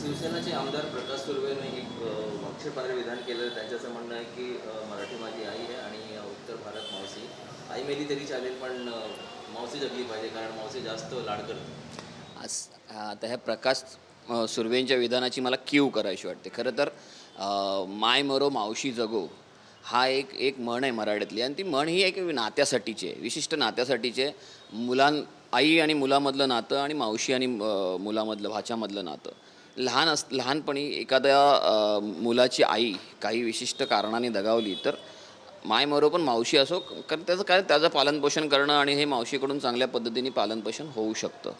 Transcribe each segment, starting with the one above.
शिवसेनाचे आमदार प्रकाश सुर्वेने एक अ, आक्षेपार्ह विधान केलं. त्यांच्याचं म्हणणं आहे की मराठी माझी आई आहे आणि उत्तर भारत मावशी. आई मेली तरी चालेल पण मावशी जगली पाहिजे कारण मावशी जास्त लाड करते. आज आता ह्या प्रकाश सुर्वेंच्या विधानाची मला क्यू करायची वाटते. खरं तर माय मरो मावशी जगो हा एक एक म्हण आहे मराठीतली. आणि ती म्हण ही एक नात्यासाठीची आहे. विशिष्ट नात्यासाठीची आहे. मुलां आई आणि मुलामधलं नातं आणि मावशी आणि मुलामधलं भाच्यामधलं नातं. लहान अस लहानपणी एखाद्या मुलाची आई काही विशिष्ट कारणाने दगावली तर मायमरो पण मावशी असो कारण त्याचं काय त्याचं पालनपोषण करणं आणि हे मावशीकडून चांगल्या पद्धतीने पालनपोषण होऊ शकतं.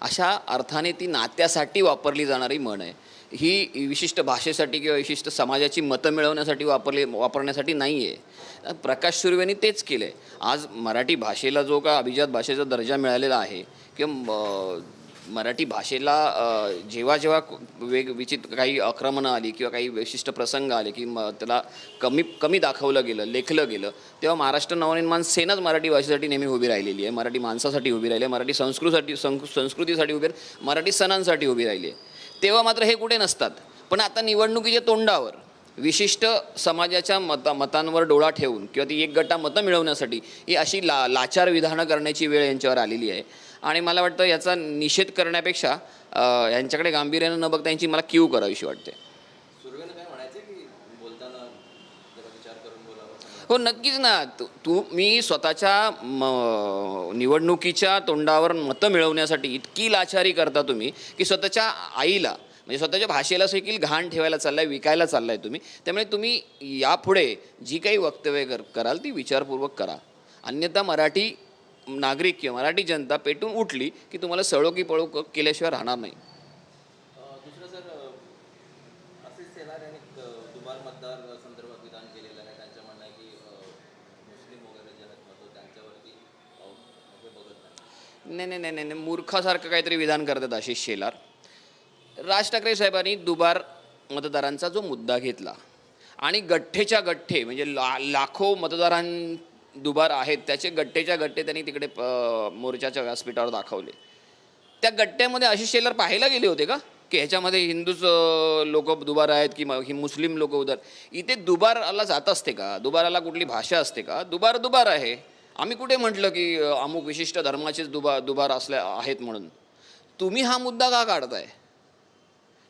अशा अर्थाने ती नात्यासाठी वापरली जाणारी म्हण आहे. ही विशिष्ट भाषेसाठी किंवा विशिष्ट समाजाची मतं मिळवण्यासाठी वापरली वापरण्यासाठी नाही आहे प्रकाश सुर्वेनी तेच केलं आहे आज मराठी भाषेला जो का अभिजात भाषेचा दर्जा मिळालेला आहे किंवा मराठी भाषेला जेव्हा जेव्हा वेग विचित्र काही आक्रमणं आली किंवा काही विशिष्ट प्रसंग आले की म त्याला कमी कमी दाखवलं गेलं लेखलं गेलं तेव्हा महाराष्ट्र नवनिर्माण सेनाच मराठी भाषेसाठी नेहमी उभी राहिलेली आहे. मराठी माणसासाठी उभी राहिली आहे. मराठी संस्कृतीसाठी संस्कृतीसाठी उभी मराठी सणांसाठी उभी राहिली आहे. तेव्हा मात्र हे कुठे नसतात. पण आता निवडणुकीच्या तोंडावर विशिष्ट समाजाच्या मता मतांवर डोळा ठेवून किंवा ती एक गटा मतं मिळवण्यासाठी ही अशी ला लाचार विधानं करण्याची वेळ यांच्यावर आलेली आहे. आणि मला वाटतं याचा निषेध करण्यापेक्षा यांच्याकडे गांभीर्यानं न बघता यांची मला क्यू करावीशी वाटते. हो नक्कीच ना. तू तू मी स्वतःच्या म, निवडणुकीच्या तोंडावर मतं मिळवण्यासाठी इतकी लाचारी करता तुम्ही की स्वतःच्या आईला म्हणजे स्वतःच्या भाषेला देखील घाण ठेवायला चाललाय विकायला चाललाय तुम्ही. त्यामुळे तुम्ही यापुढे जी काही वक्तव्य कर कराल ती विचारपूर्वक करा. अन्यथा मराठी नागरिक किंवा मराठी जनता पेटून उठली की तुम्हाला सळो की पळो केल्याशिवाय राहणार नाही नाही नाही नाही नाही. मूर्खासारखं काहीतरी विधान करतात आशिष शेलार. राज ठाकरे साहेबांनी दुबार मतदारांचा जो मुद्दा घेतला आणि गठ्ठेच्या गठ्ठे म्हणजे ला लाखो मतदारां दुबार आहेत. त्याचे गट्टेच्या गट्टे त्यांनी तिकडे मोर्चाच्या व्यासपीठावर दाखवले. त्या गट्ट्यामध्ये आशिष शेलर पाहायला गेले होते का? की ह्याच्यामध्ये हिंदूच लोक दुबार आहेत की म- ही मुस्लिम लोक उदार. इथे दुबाराला जात असते का? दुबाराला कुठली भाषा असते का? दुबार दुबार आहे. आम्ही कुठे म्हटलं की अमुक विशिष्ट धर्माचेच दुबा दुबार असल्या आहेत म्हणून? तुम्ही हा मुद्दा का काढताय?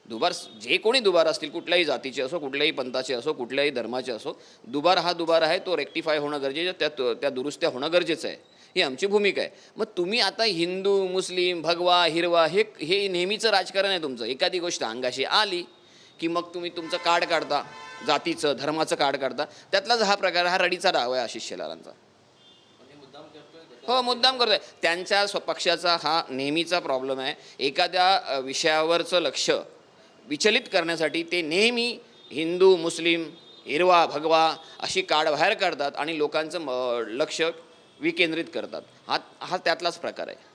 दुबार जे कोणी दुबार असतील कुठल्याही जातीचे असो कुठल्याही पंथाचे असो कुठल्याही धर्माचे असो दुबार हा दुबार आहे तो रेक्टिफाय होणं गरजेचं त्या त्या दुरुस्त्या होणं गरजेचं आहे. ही आमची भूमिका आहे. मग तुम्ही आता हिंदू मुस्लिम भगवा हिरवा हे हे नेहमीचं राजकारण आहे तुमचं. एखादी गोष्ट अंगाशी आली की मग तुम्ही तुमचं कार्ड काढता जातीचं धर्माचं कार्ड काढता. त्यातलाच हा प्रकार हा रडीचा डाव आहे आशिष शेलारांचा. हो मुद्दाम करतोय. त्यांच्या स्वपक्षाचा हा नेहमीचा प्रॉब्लेम आहे. एखाद्या विषयावरचं लक्ष विचलित करण्यासाठी ते नेहमी हिंदू मुस्लिम हिरवा भगवा अशी काड बाहेर काढतात आणि लोकांचं लक्ष विकेंद्रित करतात. हा हा त्यातलाच प्रकार आहे.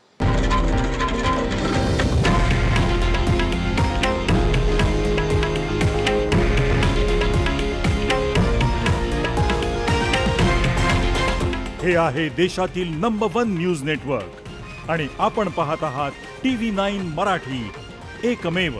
हे आहे देशातील नंबर वन न्यूज नेटवर्क आणि आपण पाहत आहात टी व्ही नाईन मराठी. एकमेव.